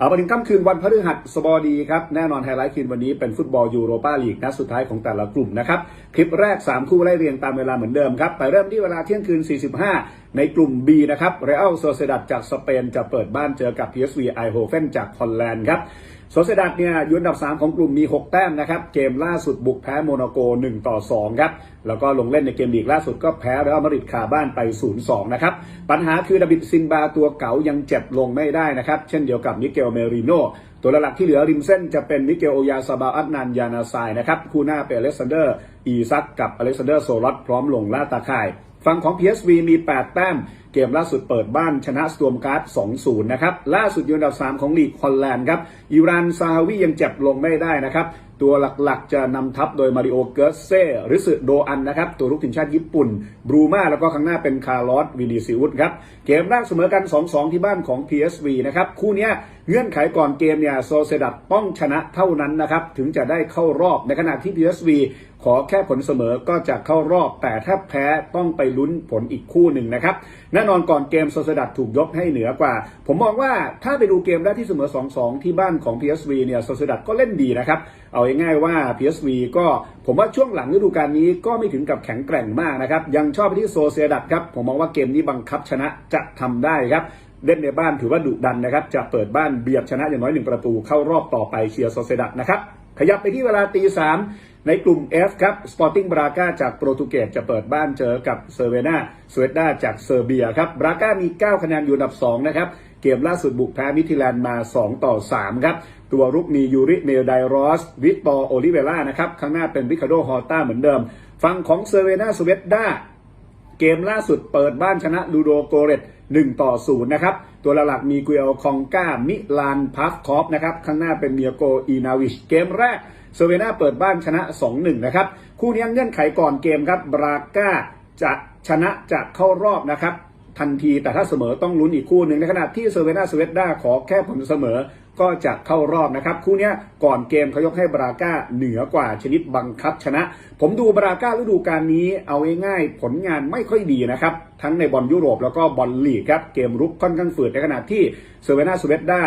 เอาไปถึงค่ำคืนวันพฤหัสบดีครับแน่นอนไฮไลท์คืนวันนี้เป็นฟุตบอลยูโรปาลีกนัดสุดท้ายของแต่ละกลุ่มนะครับ คลิปแรก 3 คู่ไล่เรียงตามเวลาเหมือนเดิมครับ ไปเริ่มที่เวลาเที่ยงคืน 45ในกลุ่ม B นะครับเรอัลโซเซดัดจากสเปนจะเปิดบ้านเจอกับ PSV ไอโฮเฟนจากฮอลแลนด์ครับโซเซดัดเนี่ยอยู่อันดับ 3 ของกลุ่มมี 6 แต้มนะครับ เกมล่าสุดบุกแพ้โมนาโก 1 ต่อ 2 ครับ แล้วก็ลงเล่นในเกมลีกล่าสุดก็แพ้เรอัลมาดริดคาบ้านไป 0-2 นะครับ ปัญหาคือดาบิดซินบาตัวเก๋ายังเจ็บลงไม่ได้นะครับ เช่นเดียวกับมิเกลเมริโนตัวหลักที่เหลือริมเส้นจะเป็นมิเกลโอยาซาบาอัตนันยานาซนะครับคู่หน้าเป็นอเล็กซานเดอร์อีซักกับอเล็กซานเดอร์โซลัสพร้อมลงล่าตาข่าย ฝั่งของ PSV มี 8 แต้มเกมล่าสุดเปิดบ้านชนะสตวมการ์ด 2-0 นะครับ ล่าสุดอยู่อันดับ 3 ของลีกฮอลแลนด์ครับ อิรานซาฮาวียังเจ็บลงไม่ได้นะครับ ตัวหลักๆจะนำทัพโดยมาริโอเกิร์เซ่หรือสึโดอันนะครับ ตัวรุกทีมชาติญี่ปุ่น บรูมาแล้วก็ข้างหน้าเป็นคาร์ลอสวินิซิอุสครับ เกมแรกเสมอกัน 2-2 ที่บ้านของ PSV นะครับ คู่นี้เงื่อนไขก่อนเกมเนี่ยโซเซดัตต้องชนะเท่านั้นนะครับถึงจะได้เข้ารอบในขณะที่ PSV ขอแค่ผลเสมอก็จะเข้ารอบ แต่ถ้าแพ้ต้องไปลุ้นผลอีกคู่หนึ่งนะครับนน่นอนก่อนเกมโซเซดัตถูกยกให้เหนือกว่า ผมมองว่าถ้าไปดูเกมแรกที่เสมอ 2-2 ที่บ้านของ PSV เนี่ยโซเซดัตก็เล่นดีนะครับ เอาง่ายๆว่า PSV ก็ผมว่าช่วงหลังฤดูกาลนี้ก็ไม่ถึงกับแข็งแกร่งมากนะครับ ยังชอบไปที่โซเซดัตครับ ผมมองว่าเกมนี้บังคับชนะจะทำได้ครับเล่นในบ้านถือว่าดุดันนะครับ จะเปิดบ้านเบียดชนะอย่างน้อยหนึ่งประตูเข้ารอบต่อไปเชียร์โซเซดัตนะครับ ขยับไปที่เวลาตีสามในกลุ่ม F ครับ Sporting Braga จากโปรตุเกสจะเปิดบ้านเจอกับเซเวนาสวตดาจากเซอร์เบียครับบราก้ามี 9 คะแนนอยู่อันดับ 2 นะครับ เกมล่าสุดบุกแพ้มิทิแลนด์มา 2 ต่อ 3 ครับ ตัวรุกมียูริเมลไดรอส วิตตอร์โอลิเวล่านะครับ ข้างหน้าเป็นริคาโดฮอร์ต้าเหมือนเดิม ฝั่งของเซเวนาสวตดาเกมล่าสุดเปิดบ้านชนะลูโดโกเรต1ต่อ0นะครับ ตัวหลักๆมีกุเอลคองกามิลานพาฟคอฟนะครับ ข้างหน้าเป็นเมียโกอีนาวิช เกมแรกเซเวนาเปิดบ้านชนะ 2-1 นะครับ คู่นี้เงื่อนไขก่อนเกมครับ บราก้าจะชนะจะเข้ารอบนะครับ ทันทีแต่ถ้าเสมอต้องลุ้นอีกคู่หนึ่งในขณะที่เซเวนาสเวตดาขอแค่ผลเสมอ ก็จะเข้ารอบนะครับ คู่นี้ก่อนเกมเขายกให้บราก้าเหนือกว่าชนิดบังคับชนะ ผมดูบราก้าฤดูกาลนี้เอาง่ายๆผลงานไม่ค่อยดีนะครับ ทั้งในบอลยุโรปแล้วก็บอลลีกครับเกมรุกค่อนข้างฝืดในขณะที่เซเวนาสเวตดา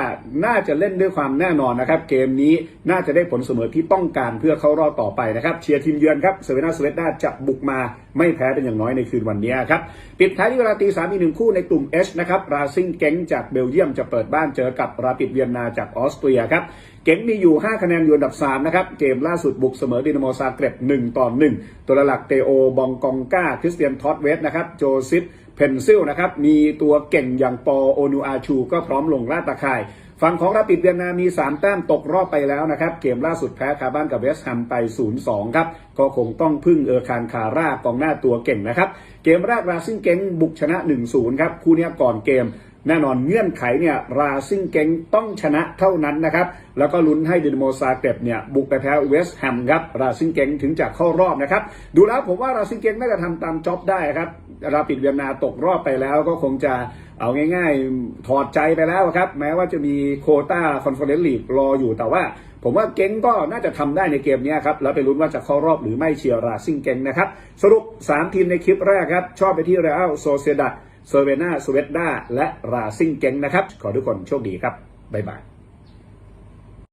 น่าจะเล่นด้วยความแน่นอนนะครับ เกมนี้น่าจะได้ผลเสมอที่ต้องการเพื่อเข้ารอบต่อไปนะครับเชียร์ทีมเยือนครับเซเวนาสเวตดาจะบุกมาไม่แพ้เป็นอย่างน้อยในคืนวันนี้ครับปิดท้ายที่เวลาตีสามอีกหนึ่งคู่ในกลุ่ม H นะครับราซิงเก้งจากเบลเยียมจะเปิดบ้านเจอกับราปิดเวียนนาจากออสเตรียครับ เก๋งมีอยู่ 5 คะแนนอยู่อันดับ 3 นะครับ เกมล่าสุดบุกเสมอดินาโมซาเกร็บ1ต่อ1ตัวหลักเตโอบองกองกาคริสเตียนทอตเวสนะครับโจซิฟเพนซิลนะครับมีตัวเก่งอย่างปอโอนูอาชู ก็พร้อมลงล่าตาข่ายฝั่งของราปิดเวียนนามี 3 แต้มตกรอบไปแล้วนะครับ เกมล่าสุดแพ้คาบ้านกับเวสต์แฮมไป 0-2 ครับ ก็คงต้องพึ่งเออร์คานคาร่ากองหน้าตัวเก่งนะครับ เกมแรกราซิงเก้งบุกชนะ 1-0 ครับ คู่นี้ก่อนเกม แน่นอนเงื่อนไขเนี่ยราซิงเกงต้องชนะเท่านั้นนะครับ แล้วก็ลุ้นให้ดินโมซาเกร็บเนี่ยบุกไปแพ้เวสต์แฮมครับราซิงเกงถึงจะเข้ารอบนะครับ ดูแล้วผมว่าราซิงเกงน่าจะทำตามจ็อบได้ครับราปิดเวียนนาตกรอบไปแล้วก็คงจะเอาง่าย ๆ ถอดใจไปแล้วครับ แม้ว่าจะมีโคต้าคอนเฟอเรนซ์ลีกรออยู่แต่ว่า ผมว่าเก้งก็น่าจะทำได้ในเกมนี้ครับ แล้วไปลุ้นว่าจะเข้ารอบหรือไม่เชียร์ราซิงเก้งนะครับ สรุป 3 ทีมในคลิปแรกครับ ชอบไปที่เรอัลโซเซดัด เซเวนาสเวตดาและราซิงเก้งนะครับ ขอทุกคนโชคดีครับ บ๊ายบาย